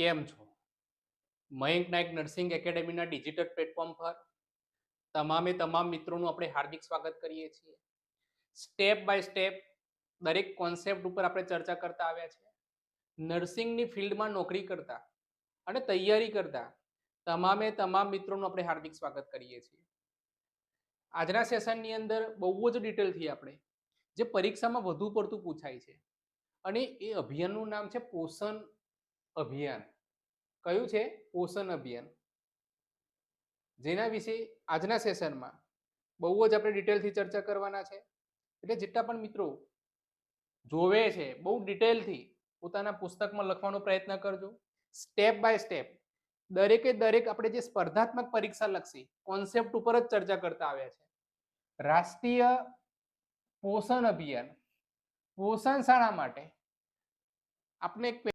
કેમ છો? મયંક નાયક નર્સિંગ એકેડેમીના ડિજિટલ પ્લેટફોર્મ પર તમામે તમામ મિત્રોનું આપણે હાર્દિક સ્વાગત કરીએ છીએ. સ્ટેપ બાય સ્ટેપ દરેક કોન્સેપ્ટ ઉપર આપણે ચર્ચા કરતા આવ્યા છે. નર્સિંગની ફિલ્ડમાં નોકરી કરતા અને તૈયારી કરતા તમામે તમામ મિત્રોનું આપણે હાર્દિક સ્વાગત કરીએ છીએ. આજના સેશનની અંદર બહુ જ ડિટેલથી આપણે જે પરીક્ષામાં વધુ પડતું પૂછાય છે અને એ અભિયાનનું નામ છે પોષણ અભિયાન. કયું છે? પોષણ અભિયાન. જેના વિશે આજના સેશનમાં બહુ જ આપણે ડિટેલથી ચર્ચા કરવાના છે. એટલે જેટલા પણ મિત્રો જોવે છે, બહુ ડિટેલથી પોતાના પુસ્તકમાં લખવાનો પ્રયત્ન કરજો. સ્ટેપ બાય સ્ટેપ, દરેકે દરેક આપણે જે સ્પર્ધાત્મક પરીક્ષા લક્ષી કોન્સેપ્ટ ઉપર જ ચર્ચા કરતા આવ્યા છે. રાષ્ટ્રીય પોષણ અભિયાન પોષણ શાળા માટે આપણે